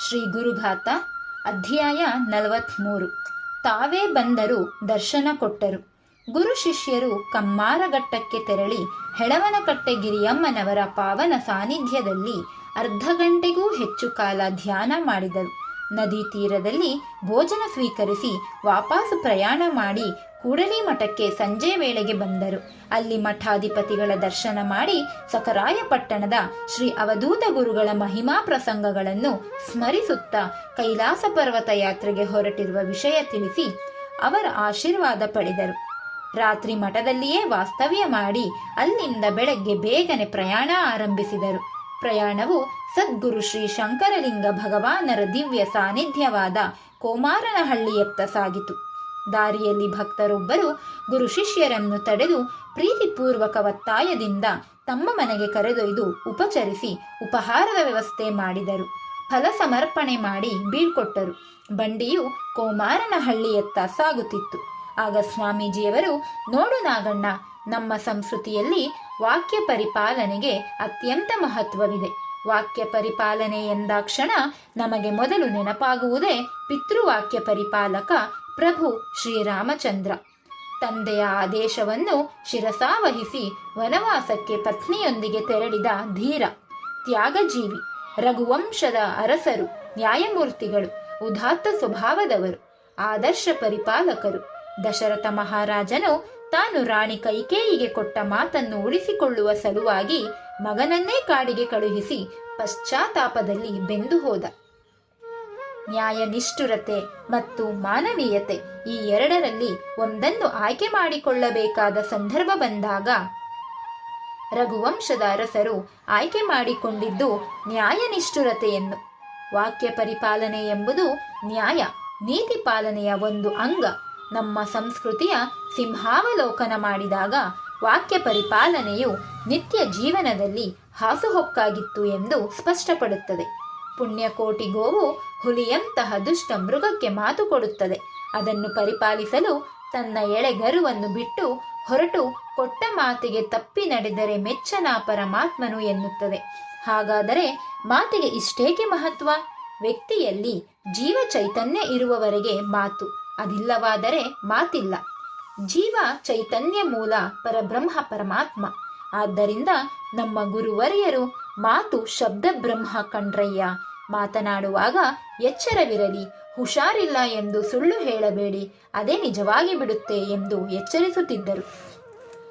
ಶ್ರೀ ಗುರುಘಾತ, ಅಧ್ಯಾಯ ನಲವತ್ತ್ಮೂರು ತಾವೇ ಬಂದರು ದರ್ಶನ ಕೊಟ್ಟರು. ಗುರು ಶಿಷ್ಯರು ಕಮ್ಮಾರಘಟ್ಟಕ್ಕೆ ತೆರಳಿ ಹೆಳವನಕಟ್ಟೆ ಗಿರಿಯಮ್ಮನವರ ಪಾವನ ಸಾನ್ನಿಧ್ಯದಲ್ಲಿ ಅರ್ಧ ಗಂಟೆಗೂ ಹೆಚ್ಚು ಕಾಲ ಧ್ಯಾನ ಮಾಡಿದರು. ನದಿ ತೀರದಲ್ಲಿ ಭೋಜನ ಸ್ವೀಕರಿಸಿ ವಾಪಸ್ ಪ್ರಯಾಣ ಮಾಡಿ ಕೂಡಲಿ ಮಠಕ್ಕೆ ಸಂಜೆ ವೇಳೆಗೆ ಬಂದರು. ಅಲ್ಲಿ ಮಠಾಧಿಪತಿಗಳ ದರ್ಶನ ಮಾಡಿ ಸಕರಾಯಪಟ್ಟಣದ ಶ್ರೀ ಅವಧೂತ ಗುರುಗಳ ಮಹಿಮಾ ಪ್ರಸಂಗಗಳನ್ನು ಸ್ಮರಿಸುತ್ತಾ ಕೈಲಾಸ ಪರ್ವತ ಯಾತ್ರೆಗೆ ಹೊರಟಿರುವ ವಿಷಯ ತಿಳಿಸಿ ಅವರ ಆಶೀರ್ವಾದ ಪಡೆದರು. ರಾತ್ರಿ ಮಠದಲ್ಲಿಯೇ ವಾಸ್ತವ್ಯ ಮಾಡಿ ಅಲ್ಲಿಂದ ಬೆಳಗ್ಗೆ ಬೇಗನೆ ಪ್ರಯಾಣ ಆರಂಭಿಸಿದರು. ಪ್ರಯಾಣವು ಸದ್ಗುರು ಶ್ರೀ ಶಂಕರಲಿಂಗ ಭಗವಾನರ ದಿವ್ಯ ಸಾನ್ನಿಧ್ಯವಾದ ಕೋಮಾರನಹಳ್ಳಿಯತ್ತ ಸಾಗಿತು. ದಾರಿಯಲ್ಲಿ ಭಕ್ತರೊಬ್ಬರು ಗುರು ಶಿಷ್ಯರನ್ನು ತಡೆದು ಪ್ರೀತಿಪೂರ್ವಕ ಒತ್ತಾಯದಿಂದ ತಮ್ಮ ಮನೆಗೆ ಕರೆದೊಯ್ದು ಉಪಚರಿಸಿ ಉಪಹಾರದ ವ್ಯವಸ್ಥೆ ಮಾಡಿದರು. ಫಲ ಸಮರ್ಪಣೆ ಮಾಡಿ ಬೀಳ್ಕೊಟ್ಟರು. ಬಂಡಿಯು ಕೋಮಾರನಹಳ್ಳಿಯತ್ತ ಸಾಗುತ್ತಿತ್ತು. ಆಗ ಸ್ವಾಮೀಜಿಯವರು, ನೋಡು ನಾಗಣ್ಣ, ನಮ್ಮ ಸಂಸ್ಕೃತಿಯಲ್ಲಿ ವಾಕ್ಯ ಪರಿಪಾಲನೆಗೆ ಅತ್ಯಂತ ಮಹತ್ವವಿದೆ. ವಾಕ್ಯ ಪರಿಪಾಲನೆ ಎಂದಾಕ್ಷಣ ನಮಗೆ ಮೊದಲು ನೆನಪಾಗುವುದೇ ಪಿತೃವಾಕ್ಯ ಪರಿಪಾಲಕ ಪ್ರಭು ಶ್ರೀರಾಮಚಂದ್ರ. ತಂದೆಯ ಆದೇಶವನ್ನು ಶಿರಸಾವಹಿಸಿ ವನವಾಸಕ್ಕೆ ಪತ್ನಿಯೊಂದಿಗೆ ತೆರಳಿದ ಧೀರ, ತ್ಯಾಗಜೀವಿ, ರಘುವಂಶದ ಅರಸರು, ನ್ಯಾಯಮೂರ್ತಿಗಳು, ಉದಾತ್ತ ಸ್ವಭಾವದವರು, ಆದರ್ಶ ಪರಿಪಾಲಕರು. ದಶರಥ ಮಹಾರಾಜನು ತಾನು ರಾಣಿ ಕೈಕೇಯಿಗೆ ಕೊಟ್ಟ ಮಾತನ್ನು ಉಳಿಸಿಕೊಳ್ಳುವ ಸಲುವಾಗಿ ಮಗನನ್ನೇ ಕಾಡಿಗೆ ಕಳುಹಿಸಿ ಪಶ್ಚಾತ್ತಾಪದಲ್ಲಿ ಬೆಂದು ಹೋದ. ನ್ಯಾಯ ನಿಷ್ಠುರತೆ ಮತ್ತು ಮಾನವೀಯತೆ ಈ ಎರಡರಲ್ಲಿ ಒಂದನ್ನು ಆಯ್ಕೆ ಮಾಡಿಕೊಳ್ಳಬೇಕಾದ ಸಂದರ್ಭ ಬಂದಾಗ ರಘುವಂಶದ ಅರಸರು ಆಯ್ಕೆ ಮಾಡಿಕೊಂಡಿದ್ದು ನ್ಯಾಯ ನಿಷ್ಠುರತೆಯನ್ನು ವಾಕ್ಯ ಪರಿಪಾಲನೆ ಎಂಬುದು ನ್ಯಾಯ, ನೀತಿ ಪಾಲನೆಯ ಒಂದು ಅಂಗ. ನಮ್ಮ ಸಂಸ್ಕೃತಿಯ ಸಿಂಹಾವಲೋಕನ ಮಾಡಿದಾಗ ವಾಕ್ಯ ಪರಿಪಾಲನೆಯು ನಿತ್ಯ ಜೀವನದಲ್ಲಿ ಹಾಸುಹೊಕ್ಕಾಗಿತ್ತು ಎಂದು ಸ್ಪಷ್ಟಪಡುತ್ತದೆ. ಪುಣ್ಯಕೋಟಿ ಗೋವು ಹುಲಿಯಂತಹ ದುಷ್ಟ ಮೃಗಕ್ಕೆ ಮಾತು ಕೊಡುತ್ತದೆ. ಅದನ್ನು ಪರಿಪಾಲಿಸಲು ತನ್ನ ಎಳೆಗರುವನ್ನು ಬಿಟ್ಟು ಹೊರಟು ಕೊಟ್ಟ ಮಾತಿಗೆ ತಪ್ಪಿ ನಡೆದರೆ ಮೆಚ್ಚನ ಪರಮಾತ್ಮನು ಎನ್ನುತ್ತದೆ. ಹಾಗಾದರೆ ಮಾತಿಗೆ ಇಷ್ಟೇಕೆ ಮಹತ್ವ? ವ್ಯಕ್ತಿಯಲ್ಲಿ ಜೀವ ಚೈತನ್ಯ ಇರುವವರೆಗೆ ಮಾತು, ಅದಿಲ್ಲವಾದರೆ ಮಾತಿಲ್ಲ. ಜೀವ ಚೈತನ್ಯ ಮೂಲ ಪರಬ್ರಹ್ಮ ಪರಮಾತ್ಮ. ಆದ್ದರಿಂದ ನಮ್ಮ ಗುರುವರಿಯರು ಮಾತು ಶಬ್ದ ಬ್ರಹ್ಮ ಕಂಡ್ರಯ್ಯ ಮಾತನಾಡುವಾಗ ಎಚ್ಚರವಿರಲಿ, ಹುಷಾರಿಲ್ಲ ಎಂದು ಸುಳ್ಳು ಹೇಳಬೇಡಿ, ಅದೇ ನಿಜವಾಗಿ ಬಿಡುತ್ತೆ ಎಂದು ಎಚ್ಚರಿಸುತ್ತಿದ್ದರು.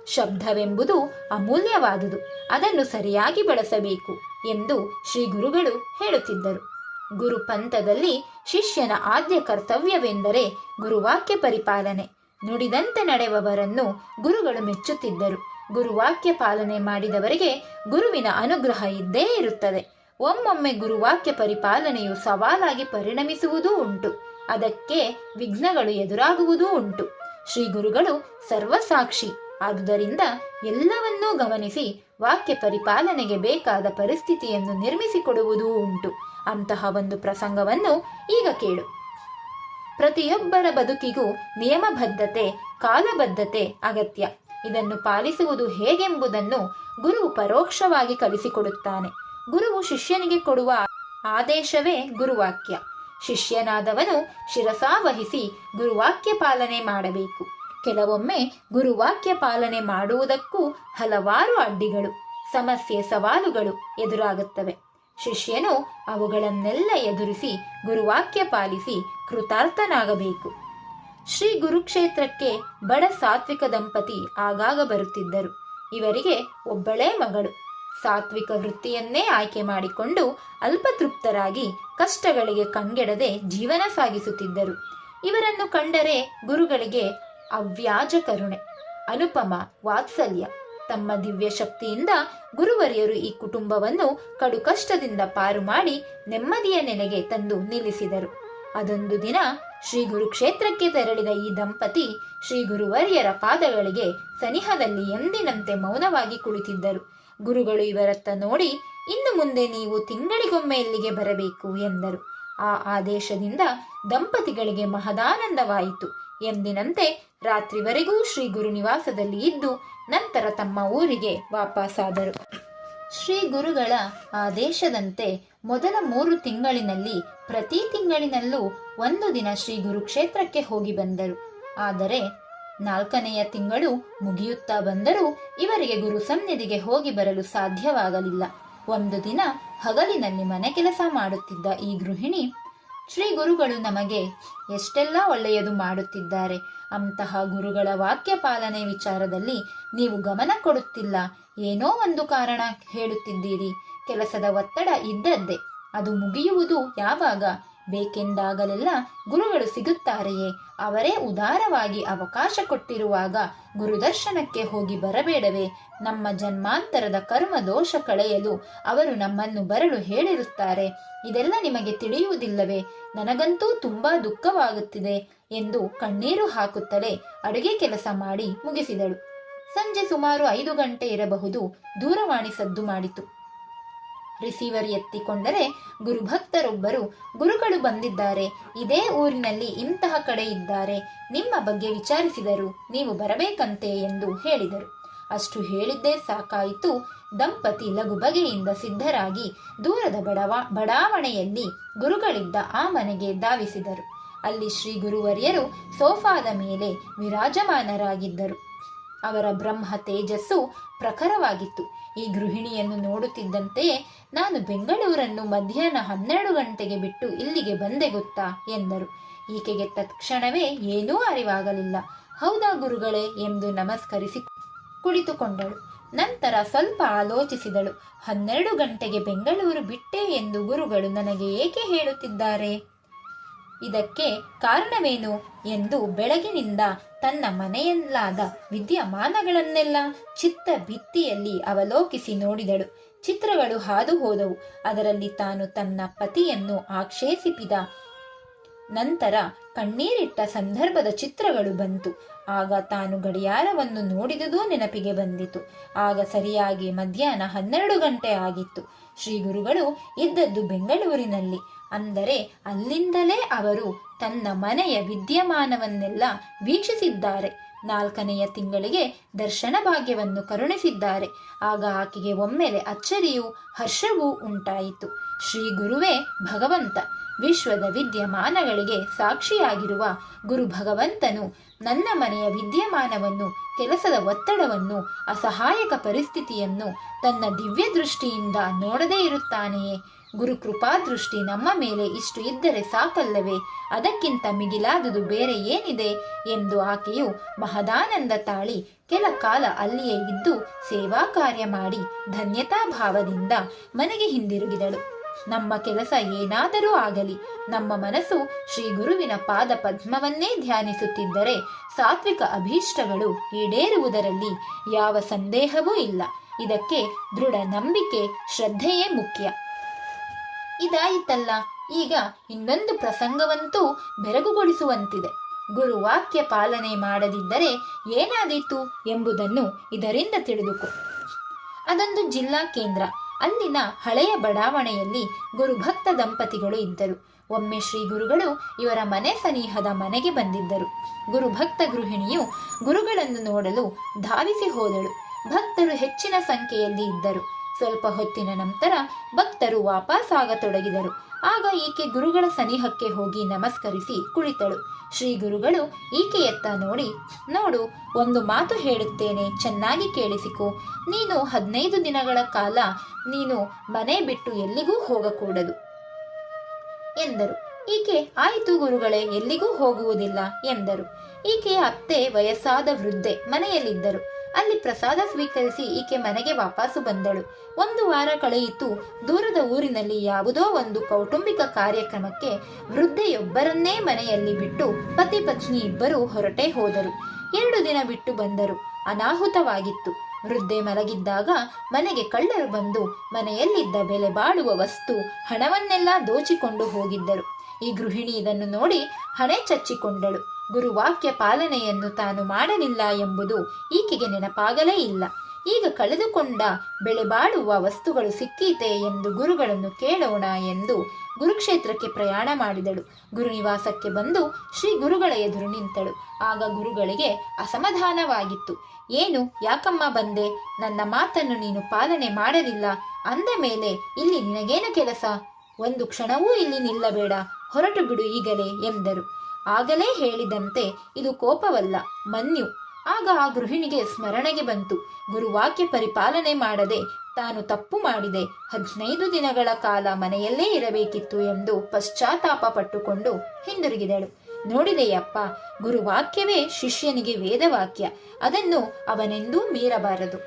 ಶಬ್ದವೆಂಬುದು ಅಮೂಲ್ಯವಾದುದು, ಅದನ್ನು ಸರಿಯಾಗಿ ಬಳಸಬೇಕು ಎಂದು ಶ್ರೀ ಗುರುಗಳು ಹೇಳುತ್ತಿದ್ದರು. ಗುರು ಪಂಥದಲ್ಲಿ ಶಿಷ್ಯನ ಆದ್ಯ ಕರ್ತವ್ಯವೆಂದರೆ ಗುರುವಾಕ್ಯ ಪರಿಪಾಲನೆ, ನುಡಿದಂತೆ ನಡೆವವರನ್ನು ಗುರುಗಳು ಮೆಚ್ಚುತ್ತಿದ್ದರು. ಗುರುವಾಕ್ಯ ಪಾಲನೆ ಮಾಡಿದವರಿಗೆ ಗುರುವಿನ ಅನುಗ್ರಹ ಇದ್ದೇ ಇರುತ್ತದೆ. ಒಮ್ಮೊಮ್ಮೆ ಗುರುವಾಕ್ಯ ಪರಿಪಾಲನೆಯು ಸವಾಲಾಗಿ ಪರಿಣಮಿಸುವುದೂ ಉಂಟು. ಅದಕ್ಕೆ ವಿಘ್ನಗಳು ಎದುರಾಗುವುದೂ ಉಂಟು. ಶ್ರೀ ಗುರುಗಳು ಸರ್ವಸಾಕ್ಷಿ. ಆದುದರಿಂದ ಎಲ್ಲವನ್ನೂ ಗಮನಿಸಿ ವಾಕ್ಯ ಪರಿಪಾಲನೆಗೆ ಬೇಕಾದ ಪರಿಸ್ಥಿತಿಯನ್ನು ನಿರ್ಮಿಸಿಕೊಡುವುದೂ ಉಂಟು. ಅಂತಹ ಒಂದು ಪ್ರಸಂಗವನ್ನು ಈಗ ಕೇಳು. ಪ್ರತಿಯೊಬ್ಬರ ಬದುಕಿಗೂ ನಿಯಮಬದ್ಧತೆ, ಕಾಲಬದ್ಧತೆ ಅಗತ್ಯ. ಇದನ್ನು ಪಾಲಿಸುವುದು ಹೇಗೆಂಬುದನ್ನು ಗುರು ಪರೋಕ್ಷವಾಗಿ ಕಲಿಸಿಕೊಡುತ್ತಾನೆ. ಗುರುವು ಶಿಷ್ಯನಿಗೆ ಕೊಡುವ ಆದೇಶವೇ ಗುರುವಾಕ್ಯ. ಶಿಷ್ಯನಾದವನು ಶಿರಸಾವಹಿಸಿ ಗುರುವಾಕ್ಯ ಪಾಲನೆ ಮಾಡಬೇಕು. ಕೆಲವೊಮ್ಮೆ ಗುರುವಾಕ್ಯ ಪಾಲನೆ ಮಾಡುವುದಕ್ಕೂ ಹಲವಾರು ಅಡ್ಡಿಗಳು, ಸಮಸ್ಯೆ ಸವಾಲುಗಳು ಎದುರಾಗುತ್ತವೆ. ಶಿಷ್ಯನು ಅವುಗಳನ್ನೆಲ್ಲ ಎದುರಿಸಿ ಗುರುವಾಕ್ಯ ಪಾಲಿಸಿ ಕೃತಾರ್ಥನಾಗಬೇಕು. ಶ್ರೀ ಗುರುಕ್ಷೇತ್ರಕ್ಕೆ ಬಡ ಸಾತ್ವಿಕ ದಂಪತಿ ಆಗಾಗ ಬರುತ್ತಿದ್ದರು. ಇವರಿಗೆ ಒಬ್ಬಳೇ ಮಗಳು. ಸಾತ್ವಿಕ ವೃತ್ತಿಯನ್ನೇ ಆಯ್ಕೆ ಮಾಡಿಕೊಂಡು ಅಲ್ಪತೃಪ್ತರಾಗಿ ಕಷ್ಟಗಳಿಗೆ ಕಂಗೆಡದೆ ಜೀವನ ಸಾಗಿಸುತ್ತಿದ್ದರು. ಇವರನ್ನು ಕಂಡರೆ ಗುರುಗಳಿಗೆ ಅವ್ಯಾಜ ಕರುಣೆ, ಅನುಪಮ, ವಾತ್ಸಲ್ಯ. ತಮ್ಮ ದಿವ್ಯ ಶಕ್ತಿಯಿಂದ ಗುರುವರಿಯರು ಈ ಕುಟುಂಬವನ್ನು ಕಡು ಕಷ್ಟದಿಂದ ಪಾರು ಮಾಡಿ ನೆಮ್ಮದಿಯ ನೆಲೆಗೆ ತಂದು ನಿಲ್ಲಿಸಿದರು. ಅದೊಂದು ದಿನ ಶ್ರೀ ಗುರುಕ್ಷೇತ್ರಕ್ಕೆ ತೆರಳಿದ ಈ ದಂಪತಿ ಶ್ರೀ ಗುರುವರ್ಯರ ಪಾದಗಳಿಗೆ ಸನಿಹದಲ್ಲಿ ಎಂದಿನಂತೆ ಮೌನವಾಗಿ ಕುಳಿತಿದ್ದರು. ಗುರುಗಳು ಇವರತ್ತ ನೋಡಿ, ಇನ್ನು ಮುಂದೆ ನೀವು ತಿಂಗಳಿಗೊಮ್ಮೆ ಇಲ್ಲಿಗೆ ಬರಬೇಕು ಎಂದರು. ಆ ಆದೇಶದಿಂದ ದಂಪತಿಗಳಿಗೆ ಮಹದಾನಂದವಾಯಿತು. ಎಂದಿನಂತೆ ರಾತ್ರಿವರೆಗೂ ಶ್ರೀ ಗುರು ನಿವಾಸದಲ್ಲಿ ಇದ್ದು, ನಂತರ ತಮ್ಮ ಊರಿಗೆ ವಾಪಸ್ಸಾದರು ಶ್ರೀ ಗುರುಗಳ ಆದೇಶದಂತೆ ಮೊದಲ ಮೂರು ತಿಂಗಳಿನಲ್ಲಿ ಪ್ರತಿ ತಿಂಗಳಿನಲ್ಲೂ ಒಂದು ದಿನ ಶ್ರೀ ಗುರುಕ್ಷೇತ್ರಕ್ಕೆ ಹೋಗಿ ಬಂದರು. ಆದರೆ ನಾಲ್ಕನೆಯ ತಿಂಗಳು ಮುಗಿಯುತ್ತಾ ಬಂದರೂ ಇವರಿಗೆ ಗುರು ಸನ್ನಿಧಿಗೆ ಹೋಗಿ ಬರಲು ಸಾಧ್ಯವಾಗಲಿಲ್ಲ. ಒಂದು ದಿನ ಹಗಲಿನಲ್ಲಿ ಮನೆ ಕೆಲಸ ಮಾಡುತ್ತಿದ್ದ ಈ ಗೃಹಿಣಿ ಶ್ರೀ ಗುರುಗಳು ನಮಗೆ ಎಷ್ಟೆಲ್ಲ ಒಳ್ಳೆಯದು ಮಾಡುತ್ತಿದ್ದಾರೆ. ಅಂತಹ ಗುರುಗಳ ವಾಕ್ಯ ಪಾಲನೆ ವಿಚಾರದಲ್ಲಿ ನೀವು ಗಮನ ಕೊಡುತ್ತಿಲ್ಲ. ಏನೋ ಒಂದು ಕಾರಣ ಹೇಳುತ್ತಿದ್ದೀರಿ. ಕೆಲಸದ ಒತ್ತಡ ಇದ್ದದ್ದೇ. ಅದು ಮುಗಿಯುವುದು ಯಾವಾಗ? ಬೇಕೆಂದಾಗಲೆಲ್ಲ ಗುರುಗಳು ಸಿಗುತ್ತಾರೆಯೇ? ಅವರೇ ಉದಾರವಾಗಿ ಅವಕಾಶ ಕೊಟ್ಟಿರುವಾಗ ಗುರುದರ್ಶನಕ್ಕೆ ಹೋಗಿ ಬರಬೇಡವೇ? ನಮ್ಮ ಜನ್ಮಾಂತರದ ಕರ್ಮ ದೋಷ ಕಳೆಯಲು ಅವರು ನಮ್ಮನ್ನು ಬರಲು ಹೇಳಿರುತ್ತಾರೆ. ಇದೆಲ್ಲ ನಿಮಗೆ ತಿಳಿಯುವುದಿಲ್ಲವೇ? ನನಗಂತೂ ತುಂಬಾ ದುಃಖವಾಗುತ್ತಿದೆ ಎಂದು ಕಣ್ಣೀರು ಹಾಕುತ್ತಲೇ ಅಡುಗೆ ಕೆಲಸ ಮಾಡಿ ಮುಗಿಸಿದಳು. ಸಂಜೆ ಸುಮಾರು ಐದು ಗಂಟೆ ಇರಬಹುದು. ದೂರವಾಣಿ ಸದ್ದು ಮಾಡಿತು. ರಿಸೀವರ್ ಎತ್ತಿಕೊಂಡರೆ ಗುರುಭಕ್ತರೊಬ್ಬರು ಗುರುಗಳು ಬಂದಿದ್ದಾರೆ. ಇದೇ ಊರಿನಲ್ಲಿ ಇಂತಹ ಕಡೆ ಇದ್ದಾರೆ. ನಿಮ್ಮ ಬಗ್ಗೆ ವಿಚಾರಿಸಿದರು. ನೀವು ಬರಬೇಕಂತೆ ಎಂದು ಹೇಳಿದರು. ಅಷ್ಟು ಹೇಳಿದ್ದೇ ಸಾಕಾಯಿತು. ದಂಪತಿ ಲಘು ಬಗೆಯಿಂದ ಸಿದ್ಧರಾಗಿ ದೂರದ ಬಡವ ಬಡಾವಣೆಯಲ್ಲಿ ಗುರುಗಳಿದ್ದ ಆ ಮನೆಗೆ ಧಾವಿಸಿದರು. ಅಲ್ಲಿ ಶ್ರೀ ಗುರುವರ್ಯರು ಸೋಫಾದ ಮೇಲೆ ವಿರಾಜಮಾನರಾಗಿದ್ದರು. ಅವರ ಬ್ರಹ್ಮ ತೇಜಸ್ಸು ಪ್ರಖರವಾಗಿತ್ತು. ಈ ಗೃಹಿಣಿಯನ್ನು ನೋಡುತ್ತಿದ್ದಂತೆಯೇ ನಾನು ಬೆಂಗಳೂರನ್ನು ಮಧ್ಯಾಹ್ನ ಹನ್ನೆರಡು ಗಂಟೆಗೆ ಬಿಟ್ಟು ಇಲ್ಲಿಗೆ ಬಂದೆ ಗೊತ್ತಾ? ಎಂದರು. ಈಕೆಗೆ ತತ್ಕ್ಷಣವೇ ಏನೂ ಅರಿವಾಗಲಿಲ್ಲ. ಹೌದಾ ಗುರುಗಳೇ? ಎಂದು ನಮಸ್ಕರಿಸಿ ಕುಳಿತುಕೊಂಡಳು. ನಂತರ ಸ್ವಲ್ಪ ಆಲೋಚಿಸಿದಳು. ಹನ್ನೆರಡು ಗಂಟೆಗೆ ಬೆಂಗಳೂರು ಬಿಟ್ಟೆ ಎಂದು ಗುರುಗಳು ನನಗೆ ಏಕೆ ಹೇಳುತ್ತಿದ್ದಾರೆ? ಇದಕ್ಕೆ ಕಾರಣವೇನು? ಎಂದು ಬೆಳಗಿನಿಂದ ತನ್ನ ಮನೆಯಲ್ಲಾದ ವಿದ್ಯಮಾನಗಳನ್ನೆಲ್ಲ ಚಿತ್ತ ಭಿತ್ತಿಯಲ್ಲಿ ಅವಲೋಕಿಸಿ ನೋಡಿದಳು. ಚಿತ್ರಗಳು ಹಾದು ಹೋದವು ಅದರಲ್ಲಿ ತಾನು ತನ್ನ ಪತಿಯನ್ನು ಆಕ್ಷೇಪಿಸಿದ ನಂತರ ಕಣ್ಣೀರಿಟ್ಟ ಸಂದರ್ಭದ ಚಿತ್ರಗಳು ಬಂತು. ಆಗ ತಾನು ಗಡಿಯಾರವನ್ನು ನೋಡಿದುದೂ ನೆನಪಿಗೆ ಬಂದಿತು. ಆಗ ಸರಿಯಾಗಿ ಮಧ್ಯಾಹ್ನ ಹನ್ನೆರಡು ಗಂಟೆ ಆಗಿತ್ತು. ಶ್ರೀ ಗುರುಗಳು ಇದ್ದದ್ದು ಬೆಂಗಳೂರಿನಲ್ಲಿ. ಅಂದರೆ ಅಲ್ಲಿಂದಲೇ ಅವರು ತನ್ನ ಮನೆಯ ವಿದ್ಯಮಾನವನ್ನೆಲ್ಲ ವೀಕ್ಷಿಸಿದ್ದಾರೆ. ನಾಲ್ಕನೆಯ ತಿಂಗಳಿಗೆ ದರ್ಶನ ಭಾಗ್ಯವನ್ನು ಕರುಣಿಸಿದ್ದಾರೆ. ಆಗ ಆಕೆಗೆ ಒಮ್ಮೆಲೆ ಅಚ್ಚರಿಯೂ ಹರ್ಷವೂ ಉಂಟಾಯಿತು. ಶ್ರೀ ಗುರುವೇ ಭಗವಂತ, ವಿಶ್ವದ ವಿದ್ಯಮಾನಗಳಿಗೆ ಸಾಕ್ಷಿಯಾಗಿರುವ ಗುರು ಭಗವಂತನು ನನ್ನ ಮನೆಯ ವಿದ್ಯಮಾನವನ್ನು, ಕೆಲಸದ ಒತ್ತಡವನ್ನು, ಅಸಹಾಯಕ ಪರಿಸ್ಥಿತಿಯನ್ನು ತನ್ನ ದಿವ್ಯ ದೃಷ್ಟಿಯಿಂದ ನೋಡದೇ ಇರುತ್ತಾನೆಯೇ? ಗುರು ಕೃಪಾ ದೃಷ್ಟಿ ನಮ್ಮ ಮೇಲೆ ಇಷ್ಟು ಇದ್ದರೆ ಸಾಕಲ್ಲವೇ? ಅದಕ್ಕಿಂತ ಮಿಗಿಲಾದುದು ಬೇರೆ ಏನಿದೆ? ಎಂದು ಆಕೆಯು ಮಹದಾನಂದ ತಾಳಿ ಕೆಲ ಕಾಲ ಅಲ್ಲಿಯೇ ಇದ್ದು ಸೇವಾ ಕಾರ್ಯ ಮಾಡಿ ಧನ್ಯತಾ ಭಾವದಿಂದ ಮನೆಗೆ ಹಿಂದಿರುಗಿದಳು. ನಮ್ಮ ಕೆಲಸ ಏನಾದರೂ ಆಗಲಿ. ನಮ್ಮ ಮನಸ್ಸು ಶ್ರೀ ಗುರುವಿನ ಪಾದ ಪದ್ಮವನ್ನೇ ಧ್ಯಾನಿಸುತ್ತಿದ್ದರೆ ಸಾತ್ವಿಕ ಅಭೀಷ್ಟಗಳು ಈಡೇರುವುದರಲ್ಲಿ ಯಾವ ಸಂದೇಹವೂ ಇಲ್ಲ. ಇದಕ್ಕೆ ದೃಢ ನಂಬಿಕೆ, ಶ್ರದ್ಧೆಯೇ ಮುಖ್ಯ. ಇದಾಯಿತಲ್ಲ. ಈಗ ಇನ್ನೊಂದು ಪ್ರಸಂಗವಂತೂ ಬೆರಗುಗೊಳಿಸುವಂತಿದೆ. ಗುರುವಾಕ್ಯ ಪಾಲನೆ ಮಾಡದಿದ್ದರೆ ಏನಾದೀತು ಎಂಬುದನ್ನು ಇದರಿಂದ ತಿಳಿದುಕೊ. ಅದೊಂದು ಜಿಲ್ಲಾ ಕೇಂದ್ರ. ಅಲ್ಲಿನ ಹಳೆಯ ಬಡಾವಣೆಯಲ್ಲಿ ಗುರುಭಕ್ತ ದಂಪತಿಗಳು ಇದ್ದರು. ಒಮ್ಮೆ ಶ್ರೀ ಗುರುಗಳು ಇವರ ಮನೆ ಸನಿಹದ ಮನೆಗೆ ಬಂದಿದ್ದರು. ಗುರುಭಕ್ತ ಗೃಹಿಣಿಯು ಗುರುಗಳನ್ನು ನೋಡಲು ಧಾವಿಸಿ ಹೋದಳು. ಭಕ್ತರು ಹೆಚ್ಚಿನ ಸಂಖ್ಯೆಯಲ್ಲಿ ಇದ್ದರು. ಸ್ವಲ್ಪ ಹೊತ್ತಿನ ನಂತರ ಭಕ್ತರು ವಾಪಸ್ಸಾಗತೊಡಗಿದರು ಆಗ ಈಕೆ ಗುರುಗಳ ಸನಿಹಕ್ಕೆ ಹೋಗಿ ನಮಸ್ಕರಿಸಿ ಕುಳಿತಳು. ಶ್ರೀ ಗುರುಗಳು ಈಕೆಯತ್ತ ನೋಡಿ, ನೋಡು, ಒಂದು ಮಾತು ಹೇಳುತ್ತೇನೆ, ಚೆನ್ನಾಗಿ ಕೇಳಿಸಿಕೊ. ನೀನು ಹದಿನೈದು ದಿನಗಳ ಕಾಲ ನೀನು ಮನೆ ಬಿಟ್ಟು ಎಲ್ಲಿಗೂ ಹೋಗಕೂಡದು ಎಂದರು. ಈಕೆ, ಆಯಿತು ಗುರುಗಳೇ, ಎಲ್ಲಿಗೂ ಹೋಗುವುದಿಲ್ಲ ಎಂದರು. ಈಕೆಯ ಅತ್ತೆ, ವಯಸ್ಸಾದ ವೃದ್ಧೆ, ಮನೆಯಲ್ಲಿದ್ದರು. ಅಲ್ಲಿ ಪ್ರಸಾದ ಸ್ವೀಕರಿಸಿ ಈಕೆ ಮನೆಗೆ ವಾಪಸ್ಸು ಬಂದಳು. ಒಂದು ವಾರ ಕಳೆಯಿತು. ದೂರದ ಊರಿನಲ್ಲಿ ಯಾವುದೋ ಒಂದು ಕೌಟುಂಬಿಕ ಕಾರ್ಯಕ್ರಮಕ್ಕೆ ವೃದ್ಧೆಯೊಬ್ಬರನ್ನೇ ಮನೆಯಲ್ಲಿ ಬಿಟ್ಟು ಪತಿ ಪತ್ನಿ ಇಬ್ಬರು ಹೊರಟೇ ಹೋದರು. ಎರಡು ದಿನ ಬಿಟ್ಟು ಬಂದರು. ಅನಾಹುತವಾಗಿತ್ತು. ವೃದ್ಧೆ ಮಲಗಿದ್ದಾಗ ಮನೆಗೆ ಕಳ್ಳರು ಬಂದು ಮನೆಯಲ್ಲಿದ್ದ ಬೆಲೆ ಬಾಳುವ ವಸ್ತು, ಹಣವನ್ನೆಲ್ಲ ದೋಚಿಕೊಂಡು ಹೋಗಿದ್ದರು. ಈ ಗೃಹಿಣಿ ಇದನ್ನು ನೋಡಿ ಹಣೆ ಚಚ್ಚಿಕೊಂಡಳು. ಗುರುವಾಕ್ಯ ಪಾಲನೆಯನ್ನು ತಾನು ಮಾಡಲಿಲ್ಲ ಎಂಬುದು ಈಕೆಗೆ ನೆನಪಾಗಲೇ ಇಲ್ಲ. ಈಗ ಕಳೆದುಕೊಂಡ ಬೆಳೆಬಾಳುವ ವಸ್ತುಗಳು ಸಿಕ್ಕೀತೆ ಎಂದು ಗುರುಗಳನ್ನು ಕೇಳೋಣ ಎಂದು ಗುರುಕ್ಷೇತ್ರಕ್ಕೆ ಪ್ರಯಾಣ ಮಾಡಿದಳು. ಗುರುನಿವಾಸಕ್ಕೆ ಬಂದು ಶ್ರೀ ಗುರುಗಳ ಎದುರು ನಿಂತಳು. ಆಗ ಗುರುಗಳಿಗೆ ಅಸಮಾಧಾನವಾಗಿತ್ತು. ಏನು, ಯಾಕಮ್ಮ ಬಂದೆ? ನನ್ನ ಮಾತನ್ನು ನೀನು ಪಾಲನೆ ಮಾಡಲಿಲ್ಲ. ಅಂದ ಮೇಲೆ, ಇಲ್ಲಿ ನಿನಗೇನು ಕೆಲಸ? ಒಂದು ಕ್ಷಣವೂ ಇಲ್ಲಿ ನಿಲ್ಲಬೇಡ. ಹೊರಟು ಬಿಡು ಈಗಲೇ ಎಂದರು. ಆಗಲೇ ಹೇಳಿದಂತೆ ಇದು ಕೋಪವಲ್ಲ, ಮನ್ಯು. ಆಗ ಆ ಗೃಹಿಣಿಗೆ ಸ್ಮರಣೆಗೆ ಬಂತು. ಗುರುವಾಕ್ಯ ಪರಿಪಾಲನೆ ಮಾಡದೆ ತಾನು ತಪ್ಪು ಮಾಡಿದೆ. ಹದಿನೈದು ದಿನಗಳ ಕಾಲ ಮನೆಯಲ್ಲೇ ಇರಬೇಕಿತ್ತು ಎಂದು ಪಶ್ಚಾತ್ತಾಪ ಪಟ್ಟುಕೊಂಡು ಹಿಂದಿರುಗಿದಳು. ನೋಡಿದೆಯಪ್ಪ, ಗುರುವಾಕ್ಯವೇ ಶಿಷ್ಯನಿಗೆ ವೇದವಾಕ್ಯ. ಅದನ್ನು ಅವನೆಂದೂ ಮೀರಬಾರದು.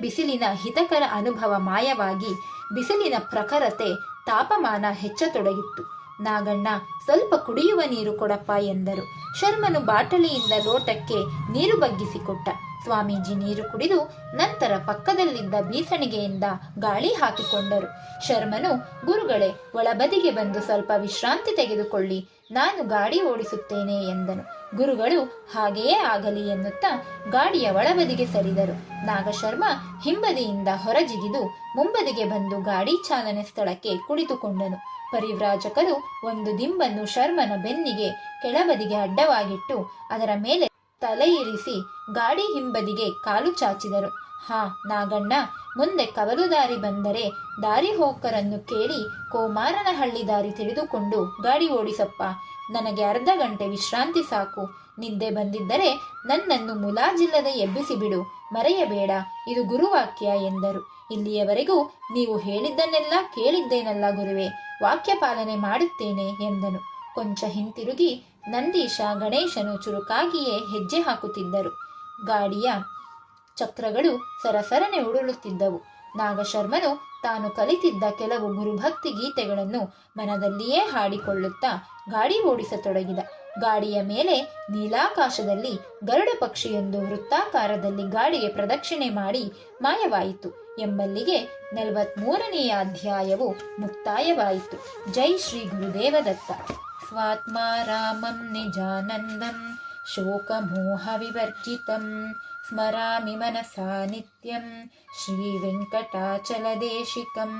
ಬಿಸಿಲಿನ ಹಿತಕರ ಅನುಭವ ಮಾಯವಾಗಿ ಬಿಸಿಲಿನ ಪ್ರಖರತೆ ತಾಪಮಾನ ಹೆಚ್ಚತೊಡಗಿತ್ತು. ನಾಗಣ್ಣ, ಸ್ವಲ್ಪ ಕುಡಿಯುವ ನೀರು ಕೊಡಪ್ಪ ಎಂದರು. ಶರ್ಮನು ಬಾಟಲಿಯಿಂದ ಲೋಟಕ್ಕೆ ನೀರು ಬಗ್ಗಿಸಿಕೊಟ್ಟ. ಸ್ವಾಮೀಜಿ ನೀರು ಕುಡಿದು ನಂತರ ಪಕ್ಕದಲ್ಲಿದ್ದ ಬೀಸಣಿಗೆಯಿಂದ ಗಾಳಿ ಹಾಕಿಕೊಂಡರು. ಶರ್ಮನು, ಗುರುಗಳೇ, ಒಳಬದಿಗೆ ಬಂದು ಸ್ವಲ್ಪ ವಿಶ್ರಾಂತಿ ತೆಗೆದುಕೊಳ್ಳಿ, ನಾನು ಗಾಡಿ ಓಡಿಸುತ್ತೇನೆ ಎಂದನು. ಗುರುಗಳು, ಹಾಗೆಯೇ ಆಗಲಿ ಎನ್ನುತ್ತಾ ಗಾಡಿಯ ಒಳಬದಿಗೆ ಸರಿದರು. ನಾಗಶರ್ಮ ಹಿಂಬದಿಯಿಂದ ಹೊರಜಿಗಿದು ಮುಂಬದಿಗೆ ಬಂದು ಗಾಡಿ ಚಾಲನೆ ಸ್ಥಳಕ್ಕೆ ಕುಳಿತುಕೊಂಡನು. ಪರಿವ್ರಾಜಕರು ಒಂದು ದಿಂಬನ್ನು ಶರ್ಮನ ಬೆನ್ನಿಗೆ ಕೆಳಬದಿಗೆ ಅಡ್ಡವಾಗಿಟ್ಟು ಅದರ ಮೇಲೆ ತಲೆ ಇರಿಸಿ ಗಾಡಿ ಹಿಂಬದಿಗೆ ಕಾಲು ಚಾಚಿದರು. ಹಾ, ನಾಗಣ್ಣ, ಮುಂದೆ ಕವಲು ದಾರಿ ಬಂದರೆ ದಾರಿ ಹೋಕರನ್ನು ಕೇಳಿ ಕೋಮಾರನಹಳ್ಳಿ ದಾರಿ ತಿಳಿದುಕೊಂಡು ಗಾಡಿ ಓಡಿಸಪ್ಪ. ನನಗೆ ಅರ್ಧ ಗಂಟೆ ವಿಶ್ರಾಂತಿ ಸಾಕು. ನಿದ್ದೆ ಬಂದಿದ್ದರೆ ನನ್ನನ್ನು ಮುಲಾಜಿಲ್ಲದೆ ಎಬ್ಬಿಸಿಬಿಡು ಮರೆಯಬೇಡ, ಇದು ಗುರುವಾಕ್ಯ ಎಂದರು. ಇಲ್ಲಿಯವರೆಗೂ ನೀವು ಹೇಳಿದ್ದನ್ನೆಲ್ಲ ಕೇಳಿದ್ದೇನಲ್ಲ ಗುರುವೆ, ವಾಕ್ಯ ಪಾಲನೆ ಮಾಡುತ್ತೇನೆ ಎಂದನು. ಕೊಂಚ ಹಿಂತಿರುಗಿ ನಂದೀಶ ಗಣೇಶನು ಚುರುಕಾಗಿಯೇ ಹೆಜ್ಜೆ ಹಾಕುತ್ತಿದ್ದರು. ಗಾಡಿಯ ಚಕ್ರಗಳು ಸರಸರನೆ ಉರುಳುತ್ತಿದ್ದವು. ನಾಗಶರ್ಮನು ತಾನು ಕಲಿತಿದ್ದ ಕೆಲವು ಗುರುಭಕ್ತಿ ಗೀತೆಗಳನ್ನು ಮನದಲ್ಲಿಯೇ ಹಾಡಿಕೊಳ್ಳುತ್ತಾ ಗಾಡಿ ಓಡಿಸತೊಡಗಿದ. ಗಾಡಿಯ ಮೇಲೆ ನೀಲಾಕಾಶದಲ್ಲಿ ಗರುಡ ಪಕ್ಷಿಯೊಂದು ವೃತ್ತಾಕಾರದಲ್ಲಿ ಗಾಡಿಗೆ ಪ್ರದಕ್ಷಿಣೆ ಮಾಡಿ ಮಾಯವಾಯಿತು. ಎಂಬಲ್ಲಿಗೆ ನಲವತ್ಮೂರನೆಯ ಅಧ್ಯಾಯವು ಮುಕ್ತಾಯವಾಯಿತು. ಜೈ ಶ್ರೀ ಗುರುದೇವದತ್ತ. ಸ್ವಾತ್ಮಾರಾಮಂ ನಿಜಾನಂದಂ ಶೋಕಮೋಹವಿವರ್ಚಿತಂ ಸ್ಮರಾಮಿ ಮನಸಾ ನಿತ್ಯಂ, ಶ್ರೀ ವೆಂಕಟಾಚಲದೇಶಿಕಂ